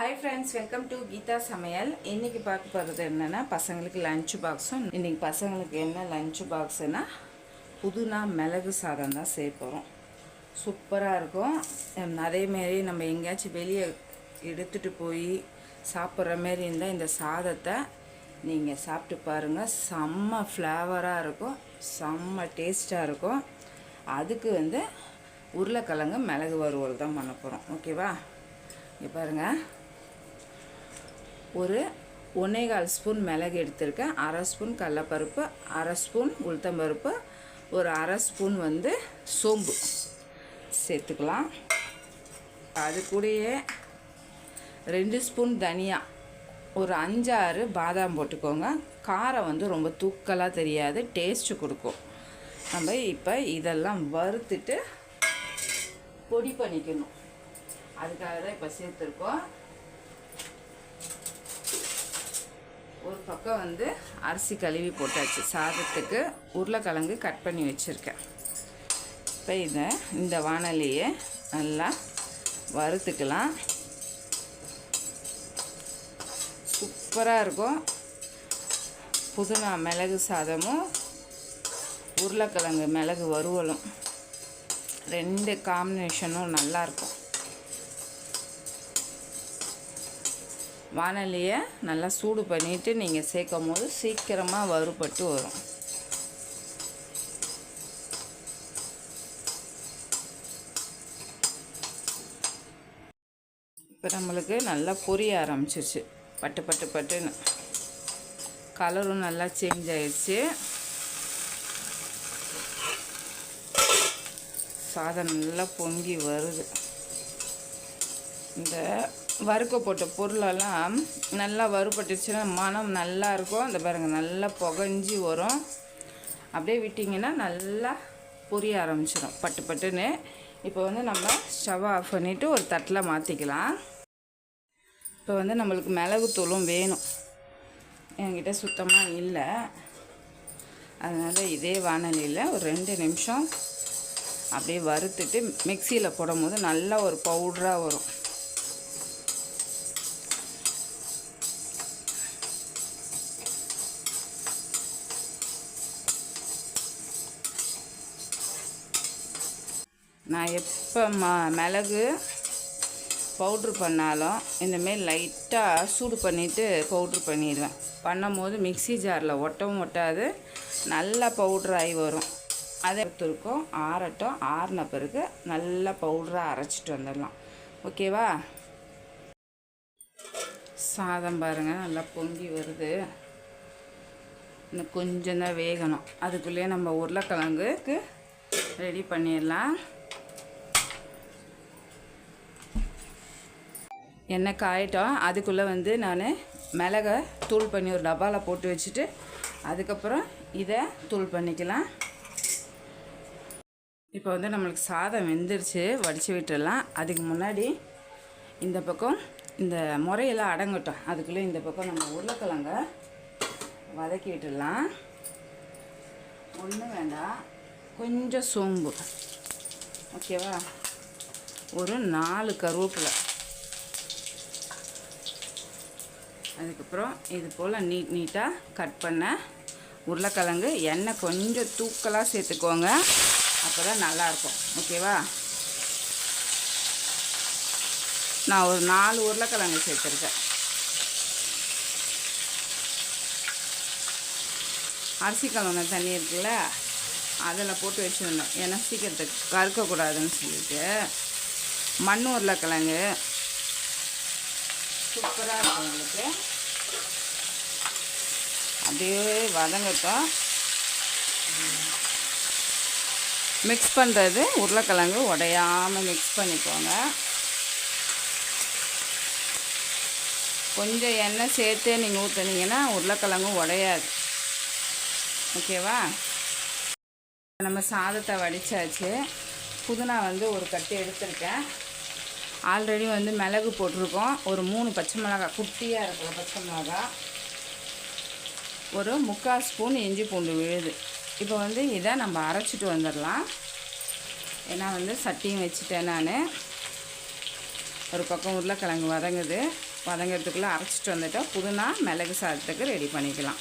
Hi friends welcome to Geetha சமையல் இன்றைக்கி பார்க்க போகிறது என்னென்னா பசங்களுக்கு லன்ச் பாக்ஸும் இன்றைக்கி பசங்களுக்கு என்ன லன்ச் பாக்ஸுனா புதுனா மிளகு சாதம் தான் செய்ய போகிறோம் சூப்பராக இருக்கும். அதேமாரி நம்ம எங்கேயாச்சும் வெளியே எடுத்துகிட்டு போய் சாப்பிட்ற மாரி இருந்தால் இந்த சாதத்தை நீங்கள் சாப்பிட்டு பாருங்கள் செம்ம ஃப்ளேவராக இருக்கும். செம்ம டேஸ்ட்டாக இருக்கும். அதுக்கு வந்து உருளைக்கிழங்கு மிளகு வறுவல் தான் பண்ண போகிறோம் ஓகேவா இங்கே பாருங்கள் ஒரு ஒன்னேகால் ஸ்பூன் மிளகு எடுத்திருக்கேன். அரை ஸ்பூன் கடலப்பருப்பு அரை ஸ்பூன் உளுத்தம்பருப்பு ஒரு அரை ஸ்பூன் வந்து சோம்பு. சேர்த்துக்கலாம். அது கூடயே ரெண்டு ஸ்பூன் தனியா ஒரு அஞ்சாறு பாதாம் போட்டுக்கோங்க. காரம் வந்து ரொம்ப தூக்கலாக தெரியாது டேஸ்ட்டு கொடுக்கும். நம்ம இப்போ இதெல்லாம் வறுத்துட்டு பொடி பண்ணிக்கணும். அதுக்காக தான் இப்போ சேர்த்துருக்கோம். ஒரு பக்கம் வந்து அரிசி கழுவி போட்டாச்சு. சாதத்துக்கு உருளைக்கிழங்கு கட் பண்ணி வச்சுருக்கேன். இப்போ இதை இந்த வானலியை நல்லா வறுத்துக்கலாம். சூப்பராக இருக்கும். புதினா மிளகு சாதமும் உருளைக்கிழங்கு மிளகு வறுவலும். ரெண்டு காம்பினேஷனும் நல்லாயிருக்கும் வானலியை நல்லா சூடு பண்ணிவிட்டு நீங்கள் சேர்க்கும் போது சீக்கிரமாக வறுபட்டு வரும். இப்போ நம்மளுக்கு நல்லா பொரிய ஆரம்பிச்சிருச்சு. பட்டு பட்டு பட்டுன்னு. கலரும் நல்லா சேஞ்ச் ஆயிடுச்சு சாதம் நல்லா பொங்கி வருது. இந்த வறுக்க போட்ட பொருளெல்லாம் நல்லா வறுபட்டுச்சுன்னா மனம் நல்லா இருக்கும். அந்த பாருங்க நல்லா புகஞ்சி வரும். அப்படியே விட்டிங்கன்னா நல்லா பொரிய ஆரம்பிச்சிடும் பட்டு பட்டுன்னு. இப்போ வந்து நம்ம ஸ்டவ் ஆஃப் பண்ணிவிட்டு ஒரு தட்டில் மாற்றிக்கலாம் இப்போ வந்து நம்மளுக்கு மிளகுத்தூளும் வேணும். என்கிட்ட சுத்தமாக இல்லை. அதனால் இதே வானலியில் ஒரு ரெண்டு நிமிஷம் அப்படியே வறுத்துட்டு மிக்சியில் போடும்போது நல்லா ஒரு பவுடராக வரும். நான் எப்போ ம மிளகு பவுட்ரு பண்ணாலும் இந்தமாரி லைட்டாக சூடு பண்ணிவிட்டு பவுட்ரு பண்ணிடுவேன். பண்ணும்போது மிக்ஸி ஜாரில் ஒட்டவும் ஒட்டாது நல்லா பவுட்ரு ஆகி வரும். அதை எடுத்துருக்கோம் ஆறட்டும் ஆறின பிறகு நல்லா பவுடராக அரைச்சிட்டு வந்துடலாம். ஓகேவா? சாதம் பாருங்கள் நல்லா பொங்கி வருது. இன்னும் கொஞ்சம் தான் வேகணும். அதுக்குள்ளேயே நம்ம உருளைக்கிழங்குக்கு ரெடி பண்ணிடலாம். எண்ணெய் காயட்டும். அதுக்குள்ளே வந்து நான் மிளகை தூள் பண்ணி ஒரு டப்பாவில் போட்டு வச்சுட்டு அதுக்கப்புறம் இதை தூள் பண்ணிக்கலாம். இப்போ வந்து நம்மளுக்கு சாதம் வெந்துருச்சு வடித்து விட்டுடலாம். அதுக்கு முன்னாடி இந்த பக்கம் இந்த முறையெல்லாம் அடங்கட்டும். அதுக்குள்ளே இந்த பக்கம் நம்ம உருளைக்கிழங்க வதக்கி விட்டுடலாம். ஒன்றும் வேண்டாம். கொஞ்சம் சோம்பு. ஓகேவா? ஒரு நாலு கருவேப்பிலை. அதுக்கப்புறம் இது போல் நீட் நீட்டாக கட் பண்ண உருளைக்கிழங்கு எண்ணெய் கொஞ்சம் தூக்கலாக சேர்த்துக்கோங்க. அப்போ தான் நல்லாயிருக்கும். ஓகேவா? நான் ஒரு நாலு உருளைக்கிழங்கு சேர்த்துருக்கேன். அரிசி கலந்த தண்ணி இருக்குல்ல அதில் போட்டு வச்சுருந்தோம் ஏன்னா சீக்கிரத்துக்கு கறுக்கக்கூடாதுன்னு சொல்லிட்டு. மண் உருளைக்கிழங்கு சூப்பராக இருக்கும் உங்களுக்கு. அப்படியே வதங்கட்டும். மிக்ஸ் பண்ணுறது உருளைக்கிழங்கு உடையாமல் மிக்ஸ் பண்ணிக்கோங்க. கொஞ்சம் எண்ணெய் சேர்த்து நீங்கள் ஊற்றுனீங்கன்னா உருளைக்கிழங்கும் உடையாது. ஓகேவா? நம்ம சாதத்தை வடித்தாச்சு புதினா வந்து ஒரு கட்டு எடுத்திருக்கேன். ஆல்ரெடி வந்து மிளகு போட்டிருக்கோம். ஒரு மூணு பச்சை மிளகாய் குட்டியாக இருக்கிற பச்சை மிளகாய் ஒரு முக்கால் ஸ்பூன் இஞ்சி பூண்டு விழுது. இப்போ வந்து இதை நம்ம அரைச்சிட்டு வந்துடலாம். ஏன்னா வந்து சட்டியும் வச்சுட்டேன் நான். ஒரு பக்கம் உருளைக்கிழங்கு வதங்குது. வதங்கிறதுக்குள்ளே அரைச்சிட்டு வந்துட்டால் புதுனா மிளகு சாதத்துக்கு ரெடி பண்ணிக்கலாம்.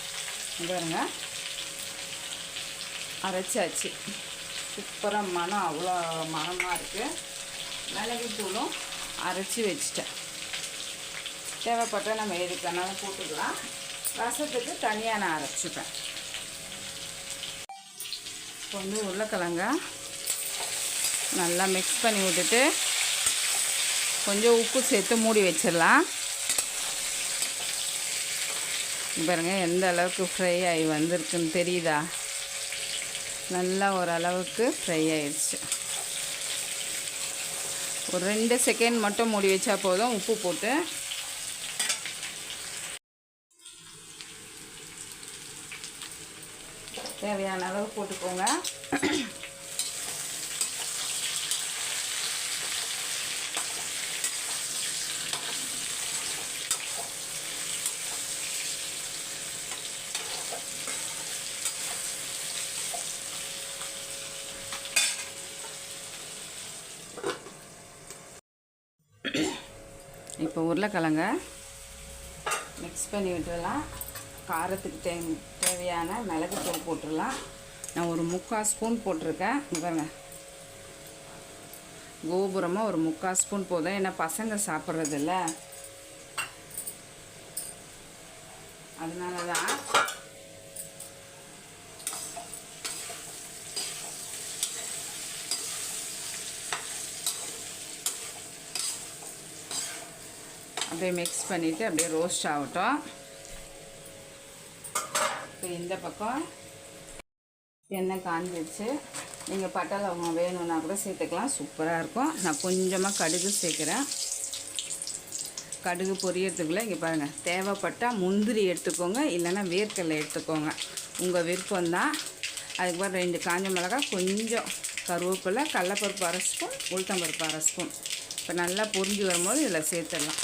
பாருங்க. அரைச்சாச்சு. சூப்பராக மனம் அவ்வளோ மனமாக இருக்குது மிளகு தூளும் அரைச்சி வச்சிட்டேன். தேவைப்பட்டால் நம்ம எதுக்கனாலும் போட்டுக்கலாம். ரசத்துக்கு தனியாக நான் அரைச்சிப்பேன். இப்போ வந்து உருளைக்கிழங்க நல்லா மிக்ஸ் பண்ணி விட்டுட்டு கொஞ்சம் உப்பு சேர்த்து மூடி வச்சிடலாம். பாருங்கள் பாருங்க எந்த அளவுக்கு ஃப்ரை ஆகி வந்திருக்குன்னு தெரியுதா? நல்லா ஓரளவுக்கு ஃப்ரை ஆயிடுச்சு. ஒரு ரெண்டு செகண்ட் மட்டும் மூடி வச்சா போதும். உப்பு போட்டு. தேவையான அளவு போட்டுக்கோங்க இப்போ உருளைக்கிழங்க மிக்ஸ் பண்ணி விட்டுடலாம். காரத்துக்கு தே தேவையான மிளகுத்தூள் போட்டுடலாம். நான் ஒரு முக்கால் ஸ்பூன் போட்டிருக்கேன். இங்க பாருங்க. கோபுரமாக ஒரு முக்கால் ஸ்பூன் போதும். ஏன்னா பசங்க சாப்பிட்றதில்ல. அதனால தான் அப்படியே மிக்ஸ் பண்ணிவிட்டு அப்படியே ரோஸ்ட் ஆகட்டும். இப்போ இந்த பக்கம் எண்ணெய் காஞ்சிடுச்சு நீங்கள் பட்டை லவங்கம் வேணும்னா கூட சேர்த்துக்கலாம். சூப்பராக இருக்கும். நான் கொஞ்சமாக கடுகு சேர்க்குறேன். கடுகு பொரியறதுக்குள்ளே இங்கே பாருங்கள் தேவைப்பட்டால் முந்திரி எடுத்துக்கோங்க. இல்லைன்னா வேர்க்கடலை எடுத்துக்கோங்க. உங்கள் விருப்பம்தான். அதுக்கு ரெண்டு காஞ்ச மிளகாய் கொஞ்சம் கருவேப்பிலை கடலப்பருப்பு அரைச்சிக்கும் உளுத்தம்பருப்பு அரைச்சிக்கும் இப்போ நல்லா பொரிஞ்சு வரும்போது இதில் சேர்த்துடலாம்.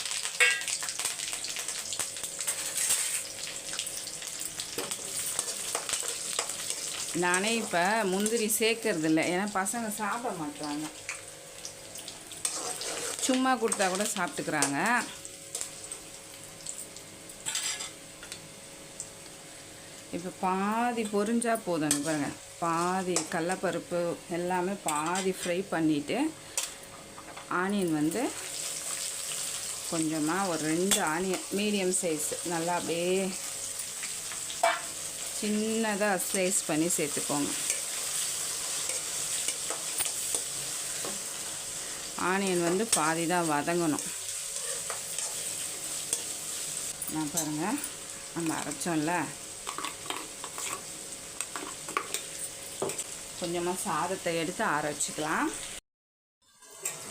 நானே இப்போ முந்திரி சேர்க்கறது இல்லை ஏன்னா பசங்க சாப்பிட மாட்டாங்க சும்மா கொடுத்தா கூட சாப்பிட்டுக்கிறாங்க. இப்போ பாதி பொறிஞ்சால் போதும் பாருங்கள் பாதி கடலப்பருப்பு எல்லாமே பாதி ஃப்ரை பண்ணிவிட்டு ஆனியன் வந்து கொஞ்சமாக ஒரு ரெண்டு ஆனியன் மீடியம் சைஸ் நல்லா அப்படியே சின்னதாக ஸ்லைஸ் பண்ணி சேர்த்துக்கோங்க. ஆனியன் வந்து பாதி தான் வதங்கணும். நான் பாருங்கள் நம்ம அரைச்சோம்ல. கொஞ்சமாக சாதத்தை எடுத்து ஆற வச்சுக்கலாம்.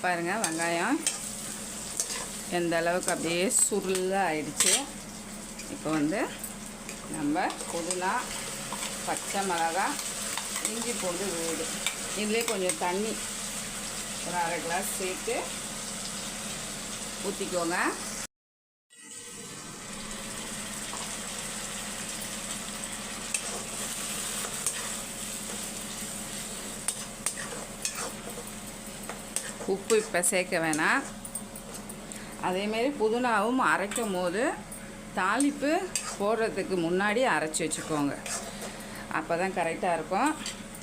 பாருங்கள் வெங்காயம் எந்த அளவுக்கு அப்படியே சுருளாக ஆயிடுச்சு. இப்போ வந்து நம்ம புதினா பச்சை மிளகா இஞ்சி பூண்டு வீடு. இதுலேயே கொஞ்சம் தண்ணி ஒரு அரை கிளாஸ் சேர்த்து ஊற்றிக்கோங்க உப்பு இப்போ சேர்க்க வேணாம். அதேமாரி புதினாவும் அரைக்கும் போது தாளிப்பு போடுறதுக்கு முன்னாடி அரைச்சி வச்சுக்கோங்க. அப்போ தான் கரெக்டாக இருக்கும்.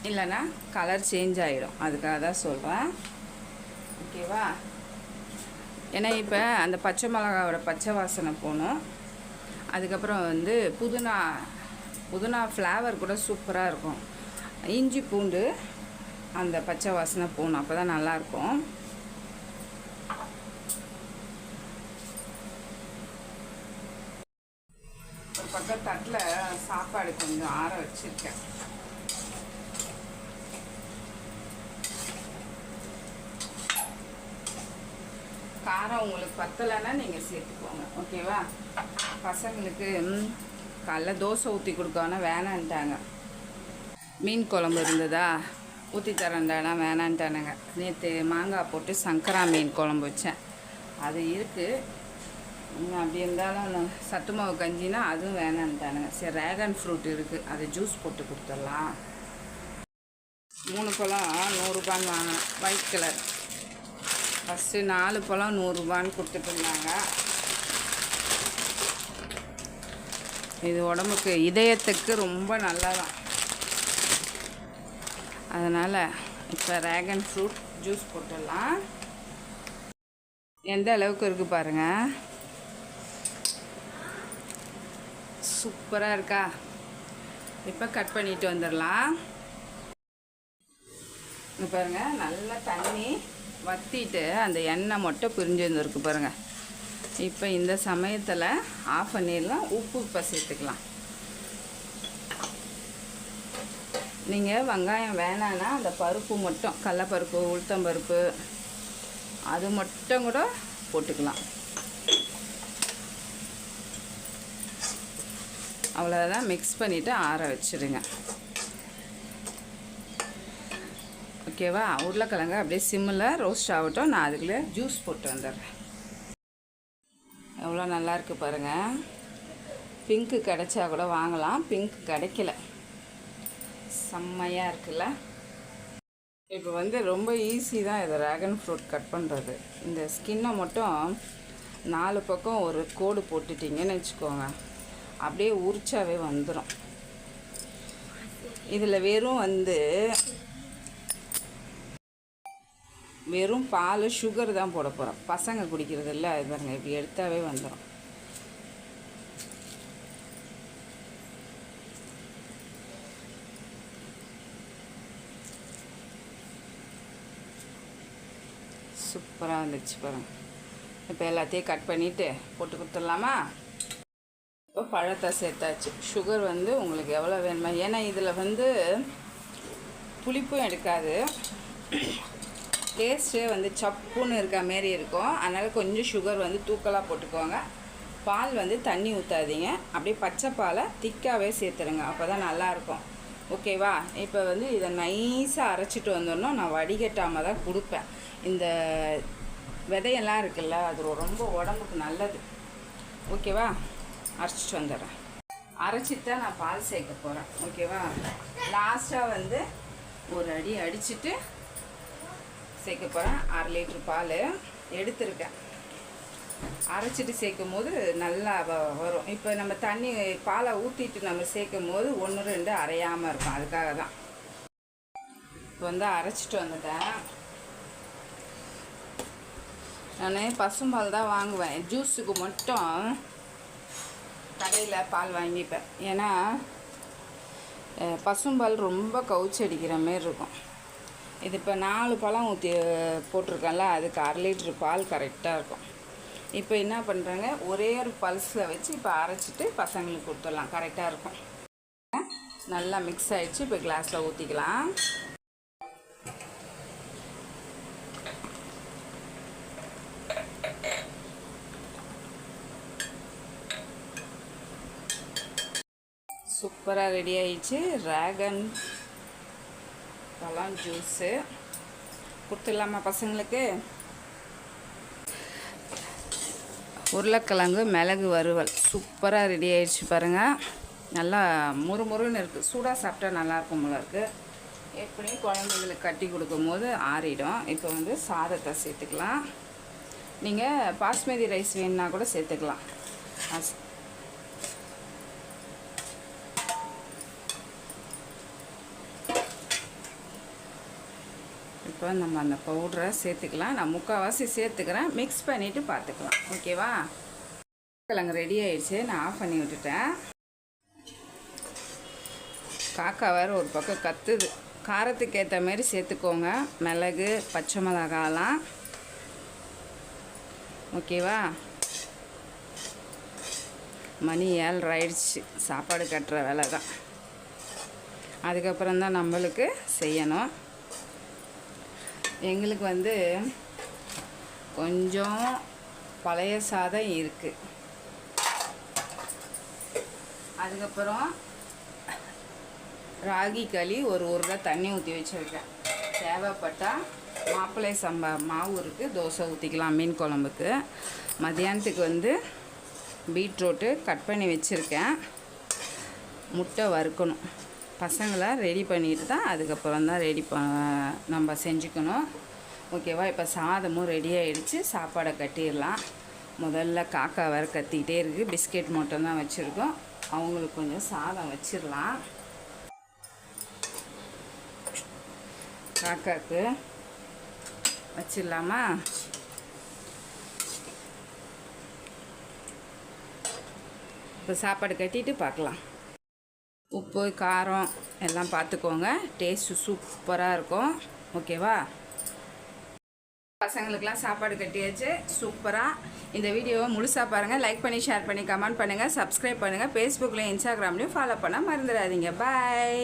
இல்லைன்னா கலர் சேஞ்ச் ஆகிடும் அதுக்காக தான் சொல்கிறேன் ஓகேவா ஏன்னா இப்போ அந்த பச்சை மிளகாவோட பச்சை வாசனை போகணும். அதுக்கப்புறம் வந்து புதினா புதினா ஃப்ளேவர் கூட சூப்பராக இருக்கும். இஞ்சி பூண்டு அந்த பச்சை வாசனை போகணும். அப்போ தான் நல்லாயிருக்கும் பக்கம் தட்டில் சாப்பாடு கொஞ்சம் ஆற வச்சுருக்கேன். காரம் உங்களுக்கு பத்தலைன்னா நீங்கள் சேர்த்துக்கோங்க ஓகேவா? பசங்களுக்கு காலைல தோசை ஊற்றி கொடுக்கோன்னா வேணான்ட்டாங்க. மீன் குழம்பு இருந்ததா? ஊற்றி தரேன்டானா வேணான்ட்டானுங்க. நேற்று மாங்காய் போட்டு சங்கரா மீன் குழம்பு வச்சேன். அது இருக்குது அப்படி இருந்தாலும் சத்து மாவு கஞ்சினா அதுவும் வேணான்ட்டானுங்க சரி ரேகன் ஃப்ரூட் இருக்குது அதை ஜூஸ் போட்டு கொடுத்துடலாம். மூணு பழம் நூறுரூபான்னு வாங்கினேன் ஒயிட் கலர் ஃபஸ்ட்டு நாலு பழம் நூறுரூபான்னு கொடுத்துட்டு இருந்தாங்க. இது உடம்புக்கு இதயத்துக்கு ரொம்ப நல்லதான் அதனால் இப்போ ரேகன் ஃப்ரூட் ஜூஸ் போட்டுடலாம். எந்த அளவுக்கு இருக்குது பாருங்கள் சூப்பராக இருக்கா? இப்போ கட் பண்ணிட்டு வந்துடலாம் பாருங்கள் பாருங்க நல்லா தண்ணி வத்திட்டு அந்த எண்ணெய் மட்டும் பிரிஞ்சு வந்துருக்கு பாருங்கள் இப்போ இந்த சமயத்தில் ஆஃப் பண்ணிடலாம் உப்பு இப்போ சேர்த்துக்கலாம். நீங்கள் வெங்காயம் வேணான்னா அந்த பருப்பு மட்டும் கடலப்பருப்பு உளுத்தம்பருப்பு அது மட்டும் கூட போட்டுக்கலாம். அவ்வளோதான் மிக்ஸ் பண்ணிவிட்டு ஆற வச்சுடுங்க ஓகேவா? உருளைக்கிழங்கு அப்படியே சிம்மில் ரோஸ்ட் ஆகட்டும். நான் அதுக்குள்ளே ஜூஸ் போட்டு வந்துடுறேன். எவ்வளோ நல்லாயிருக்கு பாருங்கள் பிங்க்கு கிடைச்சா கூட வாங்கலாம். பிங்க் கிடைக்கல. செம்மையாக இருக்குல்ல? இப்போ வந்து ரொம்ப ஈஸி தான் இது ட்ராகன் ஃப்ரூட் கட் பண்ணுறது இந்த ஸ்கின்னை மட்டும் நாலு பக்கம் ஒரு கோடு போட்டுட்டிங்கன்னு வச்சுக்கோங்க. அப்படியே உரிச்சாவே வந்துடும் இதில் வெறும் வந்து வெறும் பால் சுகர் தான் போட போகிறோம் பசங்க குடிக்கிறது இல்லை இது பாருங்கள் இப்படி எடுத்தாவே வந்துடும் சூப்பராக இருந்துச்சு பாருங்க. இப்போ எல்லாத்தையும் கட் பண்ணிவிட்டு போட்டு கொடுத்துடலாமா? இப்போ பழத்தை சேர்த்தாச்சு. சுகர் வந்து உங்களுக்கு எவ்வளோ வேணுமா? ஏன்னா இதில் வந்து புளிப்பும் எடுக்காது. டேஸ்ட்டே வந்து சப்புன்னு இருக்க மாரி இருக்கும். அதனால் கொஞ்சம் சுகர் வந்து தூக்கலாக போட்டுக்கோங்க. பால் வந்து தண்ணி ஊற்றாதீங்க அப்படியே பச்சை பாலை திக்காகவே சேர்த்துருங்க. அப்போ தான் நல்லாயிருக்கும் ஓகேவா இப்போ வந்து இதை நைஸாக அரைச்சிட்டு வந்துடணும். நான் வடிகட்டாமல் தான் கொடுப்பேன். இந்த விதையெல்லாம் இருக்குல்ல அது ரொம்ப உடம்புக்கு நல்லது. ஓகேவா அரைச்சிட்டு வந்துடுறேன். அரைச்சிட்டு தான் நான் பால் சேர்க்க போகிறேன் ஓகேவா லாஸ்ட்டாக வந்து ஒரு அடி அடிச்சிட்டு சேர்க்க போகிறேன் அரை லிட்டர் பால் எடுத்திருக்கேன். அரைச்சிட்டு சேர்க்கும் போது நல்லா வரும். இப்போ நம்ம தண்ணி பாலை ஊற்றிட்டு நம்ம சேர்க்கும் போது ஒன்று ரெண்டு அரையாமல் இருக்கும். அதுக்காக தான். இப்போ வந்து அரைச்சிட்டு வந்துட்டேன். நான் பசும்பால் தான் வாங்குவேன். ஜூஸுக்கு மட்டும் கடையில் பால் வாங்கிப்பேன். ஏன்னா பசும்பால் ரொம்ப கவுச்சி அடிக்கிற மாரி இருக்கும். இது இப்போ நாலு பழம் ஊற்றி போட்டிருக்கேன்ல அதுக்கு அரை லிட்ரு பால் கரெக்டாக இருக்கும். இப்போ என்ன பண்ணுறாங்க ஒரே ஒரு பல்ஸில் வச்சு இப்போ அரைச்சிட்டு பசங்களுக்கு கொடுத்துடலாம். கரெக்டாக இருக்கும். நல்லா மிக்ஸ் ஆகிடுச்சு இப்போ கிளாஸில் ஊற்றிக்கலாம் சூப்பராக ரெடி ஆயிடுச்சு. ட்ராகன் பழம் ஜூஸு கொடுத்துடலாமா பசங்களுக்கு? உருளைக்கிழங்கு மிளகு வறுவல். சூப்பராக ரெடி ஆயிடுச்சு பாருங்கள் நல்லா முறுமுறுன்னு இருக்குது சூடாக சாப்பிட்டா நல்லாயிருக்கும் போல இருக்குது எப்படியும் குழந்தைங்களுக்கு கட்டி கொடுக்கும்போது ஆறிடும். இப்போ வந்து சாதத்தை சேர்த்துக்கலாம். நீங்கள் பாஸ்மதி ரைஸ் வேணுன்னா கூட சேர்த்துக்கலாம். இப்போ நம்ம அந்த பவுடரை சேர்த்துக்கலாம். நான் முக்கால்வாசி சேர்த்துக்கிறேன். மிக்ஸ் பண்ணிவிட்டு பார்த்துக்கலாம். ஓகேவா கிழங்கு ரெடி ஆயிடுச்சு. நான் ஆஃப் பண்ணி விட்டுட்டேன். காக்கா வேறு ஒரு பக்கம் கத்துது. காரத்துக்கு ஏற்ற மாதிரி சேர்த்துக்கோங்க. மிளகு பச்சை மிளகாலாம். ஓகேவா மணி ஏழரை ஆயிடுச்சு. சாப்பாடு கட்டுற வேலை தான் அதுக்கப்புறம் தான் நம்மளுக்கு செய்யணும். எங்களுக்கு வந்து கொஞ்சம் பழைய சாதம் இருக்குது அதுக்கப்புறம் ராகி களி ஒரு உருளை தண்ணி ஊற்றி வச்சுருக்கேன். தேவைப்பட்டால் மாப்பிள்ளை சம்பா மாவு இருக்குது தோசை ஊற்றிக்கலாம் மீன் குழம்புக்கு. மதியானத்துக்கு வந்து பீட்ரூட்டு கட் பண்ணி வச்சுருக்கேன். முட்டை வறுக்கணும். பசங்களை ரெடி பண்ணிட்டு தான் அதுக்கப்புறம் தான் ரெடி ப நம்ம செஞ்சுக்கணும். ஓகேவா இப்போ சாதமும் ரெடி ஆகிடுச்சு சாப்பாடை கட்டிடலாம். முதல்ல காக்கா வேறு கத்திக்கிட்டே இருக்குது பிஸ்கெட் மட்டும்தான் வச்சுருக்கோம். அவங்களுக்கு கொஞ்சம் சாதம் வச்சிடலாம். காக்காக்கு வச்சிடலாமா? இப்போ சாப்பாடு கட்டிட்டு பார்க்கலாம். உப்பு காரம் எல்லாம் பார்த்துக்கோங்க. டேஸ்ட்டு சூப்பராக இருக்கும். ஓகேவா பசங்களுக்கெல்லாம் சாப்பாடு கட்டியாச்சு. சூப்பராக இந்த வீடியோவை முழுசாக பாருங்கள் லைக் பண்ணி ஷேர் பண்ணி கமெண்ட் பண்ணுங்கள் சப்ஸ்கிரைப் பண்ணுங்கள் ஃபேஸ்புக்லேயும் இன்ஸ்டாகிராம்லேயும் ஃபாலோ பண்ண மறந்துடாதீங்க. பாய்